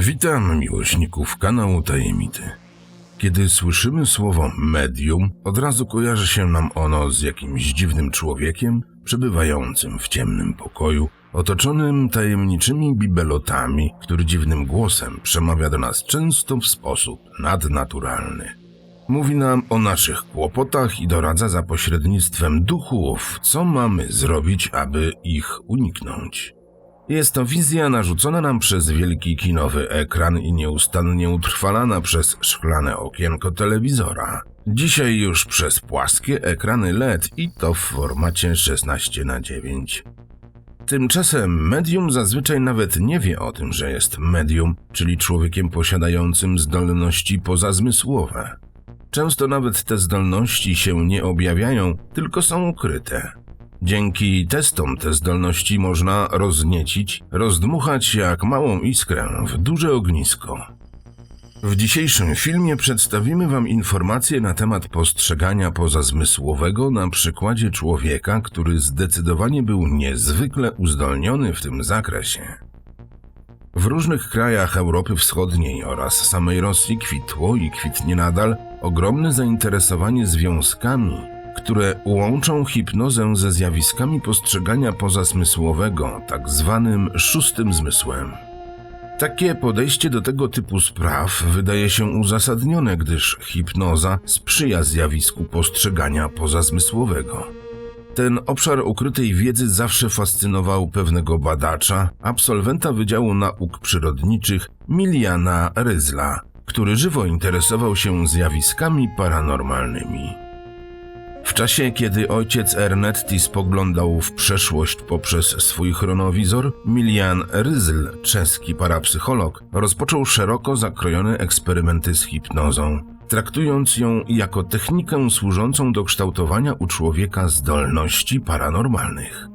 Witam miłośników kanału Tajemity. Kiedy słyszymy słowo medium, od razu kojarzy się nam ono z jakimś dziwnym człowiekiem przebywającym w ciemnym pokoju, otoczonym tajemniczymi bibelotami, który dziwnym głosem przemawia do nas często w sposób nadnaturalny. Mówi nam o naszych kłopotach i doradza za pośrednictwem duchów, co mamy zrobić, aby ich uniknąć. Jest to wizja narzucona nam przez wielki kinowy ekran i nieustannie utrwalana przez szklane okienko telewizora. Dzisiaj już przez płaskie ekrany LED i to w formacie 16 na 9. Tymczasem medium zazwyczaj nawet nie wie o tym, że jest medium, czyli człowiekiem posiadającym zdolności pozazmysłowe. Często nawet te zdolności się nie objawiają, tylko są ukryte. Dzięki testom te zdolności można rozniecić, rozdmuchać jak małą iskrę w duże ognisko. W dzisiejszym filmie przedstawimy Wam informacje na temat postrzegania pozazmysłowego na przykładzie człowieka, który zdecydowanie był niezwykle uzdolniony w tym zakresie. W różnych krajach Europy Wschodniej oraz samej Rosji kwitło i kwitnie nadal ogromne zainteresowanie związkami, które łączą hipnozę ze zjawiskami postrzegania pozasmysłowego, tak zwanym szóstym zmysłem. Takie podejście do tego typu spraw wydaje się uzasadnione, gdyż hipnoza sprzyja zjawisku postrzegania pozazmysłowego. Ten obszar ukrytej wiedzy zawsze fascynował pewnego badacza, absolwenta Wydziału Nauk Przyrodniczych Miliana Ryzla, który żywo interesował się zjawiskami paranormalnymi. W czasie, kiedy ojciec Ernetti spoglądał w przeszłość poprzez swój chronowizor, Milian Ryzl, czeski parapsycholog, rozpoczął szeroko zakrojone eksperymenty z hipnozą, traktując ją jako technikę służącą do kształtowania u człowieka zdolności paranormalnych.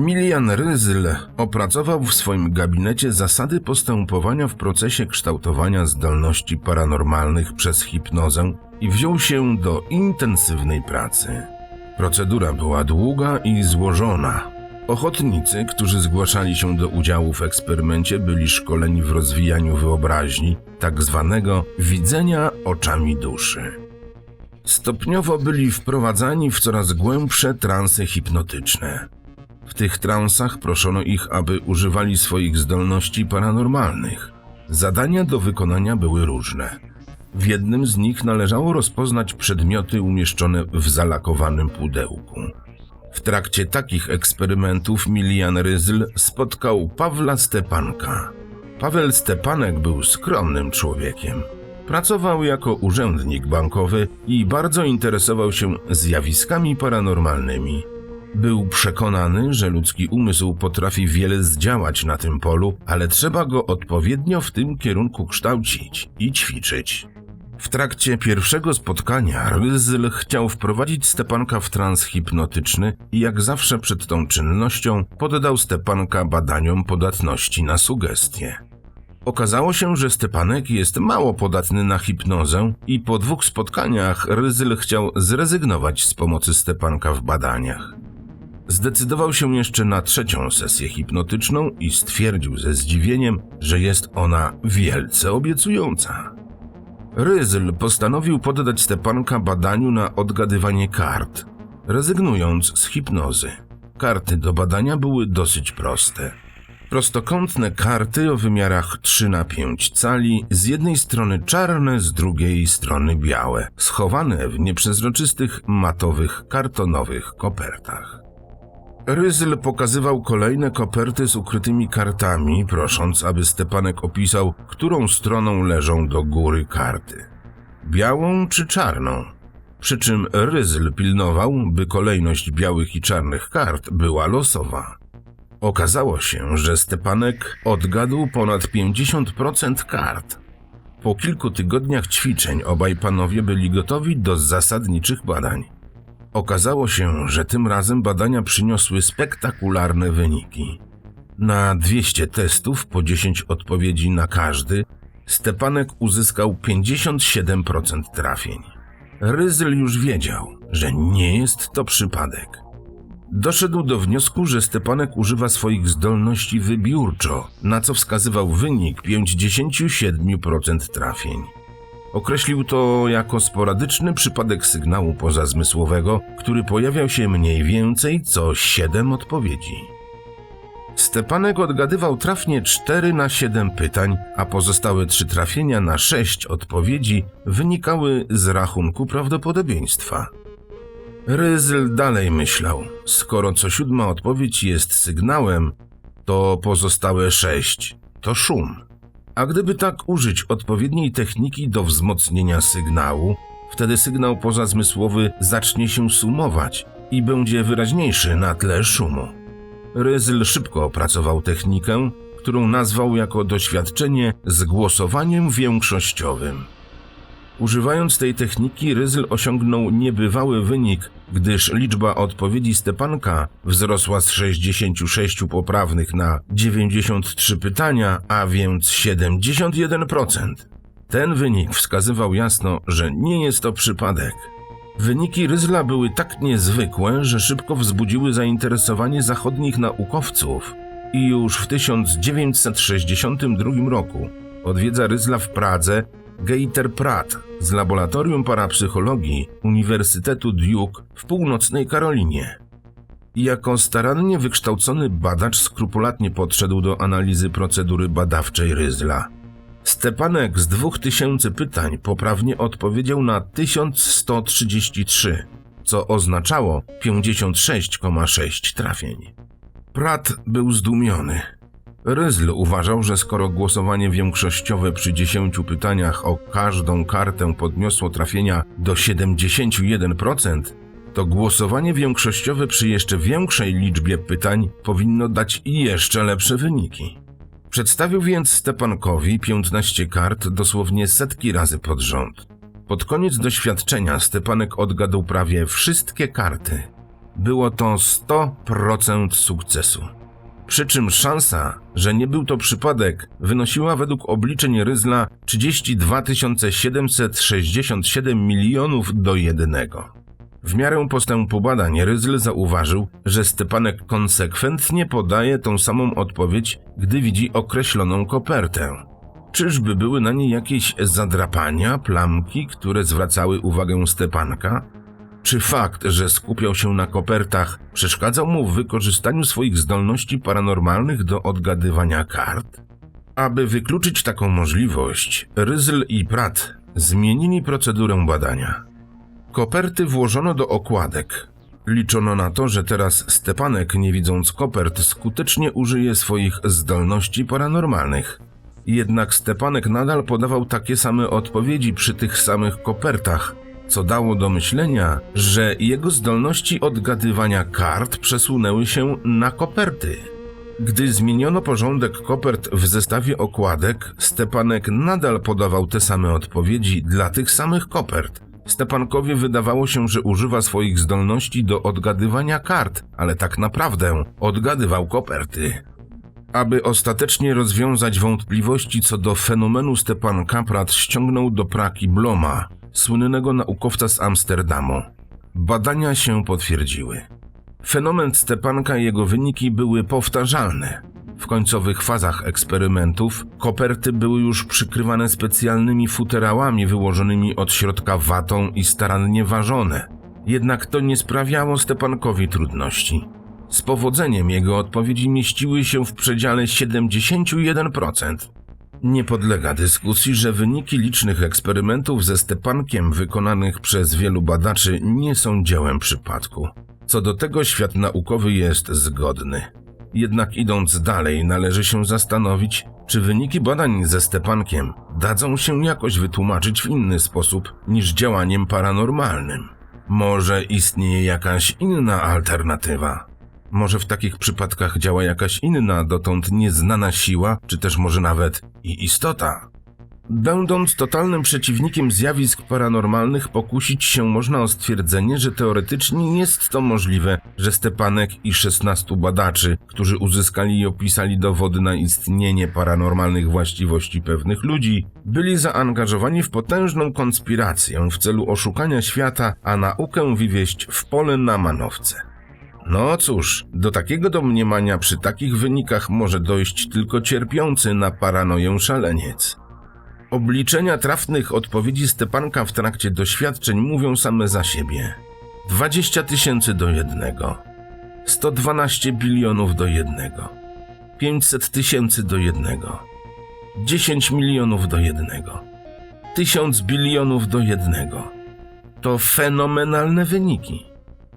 Milian Ryzl opracował w swoim gabinecie zasady postępowania w procesie kształtowania zdolności paranormalnych przez hipnozę i wziął się do intensywnej pracy. Procedura była długa i złożona. Ochotnicy, którzy zgłaszali się do udziału w eksperymencie, byli szkoleni w rozwijaniu wyobraźni, tak zwanego widzenia oczami duszy. Stopniowo byli wprowadzani w coraz głębsze transy hipnotyczne. W tych transach proszono ich, aby używali swoich zdolności paranormalnych. Zadania do wykonania były różne. W jednym z nich należało rozpoznać przedmioty umieszczone w zalakowanym pudełku. W trakcie takich eksperymentów Milian Ryzl spotkał Pawła Stepanka. Paweł Stepanek był skromnym człowiekiem. Pracował jako urzędnik bankowy i bardzo interesował się zjawiskami paranormalnymi. Był przekonany, że ludzki umysł potrafi wiele zdziałać na tym polu, ale trzeba go odpowiednio w tym kierunku kształcić i ćwiczyć. W trakcie pierwszego spotkania Ryzyl chciał wprowadzić Stepanka w trans hipnotyczny i jak zawsze przed tą czynnością poddał Stepanka badaniom podatności na sugestie. Okazało się, że Stepanek jest mało podatny na hipnozę i po dwóch spotkaniach Ryzyl chciał zrezygnować z pomocy Stepanka w badaniach. Zdecydował się jeszcze na trzecią sesję hipnotyczną i stwierdził ze zdziwieniem, że jest ona wielce obiecująca. Ryzyl postanowił poddać Stepanka badaniu na odgadywanie kart, rezygnując z hipnozy. Karty do badania były dosyć proste. Prostokątne karty o wymiarach 3 na 5 cali, z jednej strony czarne, z drugiej strony białe, schowane w nieprzezroczystych, matowych, kartonowych kopertach. Ryzyl pokazywał kolejne koperty z ukrytymi kartami, prosząc, aby Stepanek opisał, którą stroną leżą do góry karty. Białą czy czarną? Przy czym Ryzyl pilnował, by kolejność białych i czarnych kart była losowa. Okazało się, że Stepanek odgadł ponad 50% kart. Po kilku tygodniach ćwiczeń obaj panowie byli gotowi do zasadniczych badań. Okazało się, że tym razem badania przyniosły spektakularne wyniki. Na 200 testów, po 10 odpowiedzi na każdy, Stepanek uzyskał 57% trafień. Ryzyl już wiedział, że nie jest to przypadek. Doszedł do wniosku, że Stepanek używa swoich zdolności wybiórczo, na co wskazywał wynik 57% trafień. Określił to jako sporadyczny przypadek sygnału pozazmysłowego, który pojawiał się mniej więcej co 7 odpowiedzi. Stepanek odgadywał trafnie 4 na 7 pytań, a pozostałe 3 trafienia na 6 odpowiedzi wynikały z rachunku prawdopodobieństwa. Ryzyl dalej myślał, skoro co siódma odpowiedź jest sygnałem, to pozostałe 6 to szum. A gdyby tak użyć odpowiedniej techniki do wzmocnienia sygnału, wtedy sygnał pozazmysłowy zacznie się sumować i będzie wyraźniejszy na tle szumu. Ryzyl szybko opracował technikę, którą nazwał jako doświadczenie z głosowaniem większościowym. Używając tej techniki, Ryzyl osiągnął niebywały wynik, gdyż liczba odpowiedzi Stepanka wzrosła z 66 poprawnych na 93 pytania, a więc 71%. Ten wynik wskazywał jasno, że nie jest to przypadek. Wyniki Ryzla były tak niezwykłe, że szybko wzbudziły zainteresowanie zachodnich naukowców i już w 1962 roku odwiedza Ryzla w Pradze Geiter Pratt z Laboratorium Parapsychologii Uniwersytetu Duke w północnej Karolinie. Jako starannie wykształcony badacz skrupulatnie podszedł do analizy procedury badawczej Ryzla. Stepanek z 2000 pytań poprawnie odpowiedział na 1133, co oznaczało 56,6 trafień. Pratt był zdumiony. Ryzl uważał, że skoro głosowanie większościowe przy 10 pytaniach o każdą kartę podniosło trafienia do 71%, to głosowanie większościowe przy jeszcze większej liczbie pytań powinno dać jeszcze lepsze wyniki. Przedstawił więc Stepankowi 15 kart dosłownie setki razy pod rząd. Pod koniec doświadczenia Stepanek odgadł prawie wszystkie karty. Było to 100% sukcesu. Przy czym szansa, że nie był to przypadek, wynosiła według obliczeń Ryzla 32 767 milionów do jednego. W miarę postępu badań Ryzl zauważył, że Stepanek konsekwentnie podaje tą samą odpowiedź, gdy widzi określoną kopertę. Czyżby były na niej jakieś zadrapania, plamki, które zwracały uwagę Stepanka? Czy fakt, że skupiał się na kopertach, przeszkadzał mu w wykorzystaniu swoich zdolności paranormalnych do odgadywania kart? Aby wykluczyć taką możliwość, Ryzl i Pratt zmienili procedurę badania. Koperty włożono do okładek. Liczono na to, że teraz Stepanek, nie widząc kopert, skutecznie użyje swoich zdolności paranormalnych. Jednak Stepanek nadal podawał takie same odpowiedzi przy tych samych kopertach, co dało do myślenia, że jego zdolności odgadywania kart przesunęły się na koperty. Gdy zmieniono porządek kopert w zestawie okładek, Stepanek nadal podawał te same odpowiedzi dla tych samych kopert. Stepankowi wydawało się, że używa swoich zdolności do odgadywania kart, ale tak naprawdę odgadywał koperty. Aby ostatecznie rozwiązać wątpliwości co do fenomenu Stepanka, Pratt ściągnął do Pragi Bloma, słynnego naukowca z Amsterdamu. Badania się potwierdziły. Fenomen Stepanka i jego wyniki były powtarzalne. W końcowych fazach eksperymentów koperty były już przykrywane specjalnymi futerałami wyłożonymi od środka watą i starannie ważone. Jednak to nie sprawiało Stepankowi trudności. Z powodzeniem jego odpowiedzi mieściły się w przedziale 71%. Nie podlega dyskusji, że wyniki licznych eksperymentów ze Stepankiem wykonanych przez wielu badaczy nie są dziełem przypadku. Co do tego świat naukowy jest zgodny. Jednak idąc dalej, należy się zastanowić, czy wyniki badań ze Stepankiem dadzą się jakoś wytłumaczyć w inny sposób niż działaniem paranormalnym. Może istnieje jakaś inna alternatywa? Może w takich przypadkach działa jakaś inna, dotąd nieznana siła, czy też może nawet i istota? Będąc totalnym przeciwnikiem zjawisk paranormalnych, pokusić się można o stwierdzenie, że teoretycznie jest to możliwe, że Stepanek i 16 badaczy, którzy uzyskali i opisali dowody na istnienie paranormalnych właściwości pewnych ludzi, byli zaangażowani w potężną konspirację w celu oszukania świata, a naukę wywieźć w pole na manowce. No cóż, do takiego domniemania przy takich wynikach może dojść tylko cierpiący na paranoję szaleniec. Obliczenia trafnych odpowiedzi Stepanka w trakcie doświadczeń mówią same za siebie. 20 tysięcy do jednego. 112 bilionów do jednego. 500 tysięcy do jednego. 10 milionów do jednego. 1000 bilionów do jednego. To fenomenalne wyniki.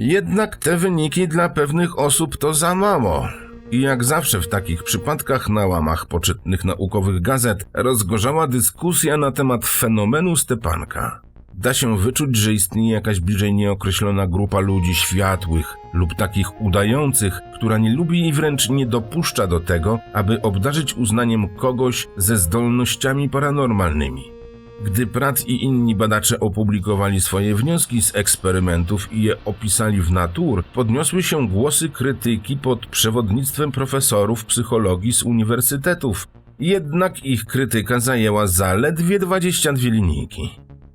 Jednak te wyniki dla pewnych osób to za mało. I jak zawsze w takich przypadkach na łamach poczytnych naukowych gazet rozgorzała dyskusja na temat fenomenu Stepanka. Da się wyczuć, że istnieje jakaś bliżej nieokreślona grupa ludzi światłych lub takich udających, która nie lubi i wręcz nie dopuszcza do tego, aby obdarzyć uznaniem kogoś ze zdolnościami paranormalnymi. Gdy Pratt i inni badacze opublikowali swoje wnioski z eksperymentów i je opisali w Natur, podniosły się głosy krytyki pod przewodnictwem profesorów psychologii z uniwersytetów. Jednak ich krytyka zajęła zaledwie 22 linijki.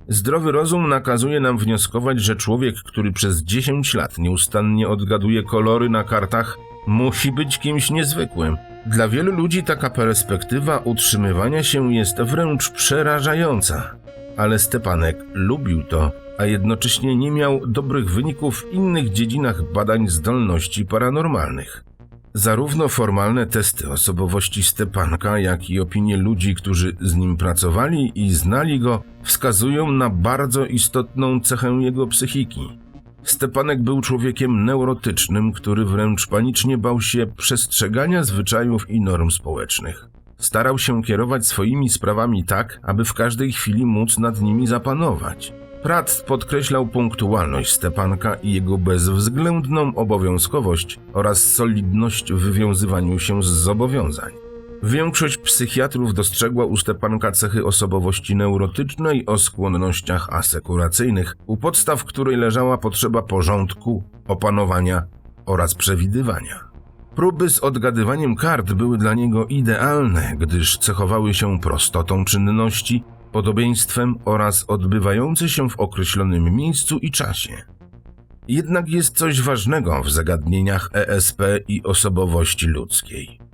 Zdrowy rozum nakazuje nam wnioskować, że człowiek, który przez 10 lat nieustannie odgaduje kolory na kartach, musi być kimś niezwykłym. Dla wielu ludzi taka perspektywa utrzymywania się jest wręcz przerażająca. Ale Stepanek lubił to, a jednocześnie nie miał dobrych wyników w innych dziedzinach badań zdolności paranormalnych. Zarówno formalne testy osobowości Stepanka, jak i opinie ludzi, którzy z nim pracowali i znali go, wskazują na bardzo istotną cechę jego psychiki. Stepanek był człowiekiem neurotycznym, który wręcz panicznie bał się przestrzegania zwyczajów i norm społecznych. Starał się kierować swoimi sprawami tak, aby w każdej chwili móc nad nimi zapanować. Pratt podkreślał punktualność Stepanka i jego bezwzględną obowiązkowość oraz solidność w wywiązywaniu się z zobowiązań. Większość psychiatrów dostrzegła u Stepanka cechy osobowości neurotycznej o skłonnościach asekuracyjnych, u podstaw której leżała potrzeba porządku, opanowania oraz przewidywania. Próby z odgadywaniem kart były dla niego idealne, gdyż cechowały się prostotą czynności, podobieństwem oraz odbywający się w określonym miejscu i czasie. Jednak jest coś ważnego w zagadnieniach ESP i osobowości ludzkiej.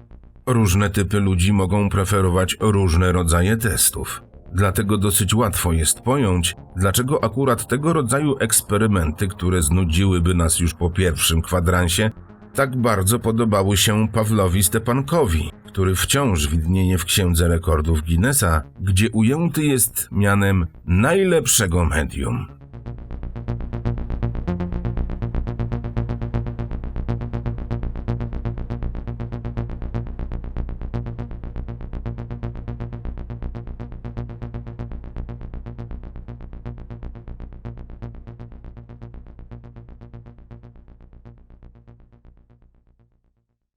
Różne typy ludzi mogą preferować różne rodzaje testów. Dlatego dosyć łatwo jest pojąć, dlaczego akurat tego rodzaju eksperymenty, które znudziłyby nas już po pierwszym kwadransie, tak bardzo podobały się Pawlowi Stepankowi, który wciąż widnieje w Księdze Rekordów Guinnessa, gdzie ujęty jest mianem najlepszego medium.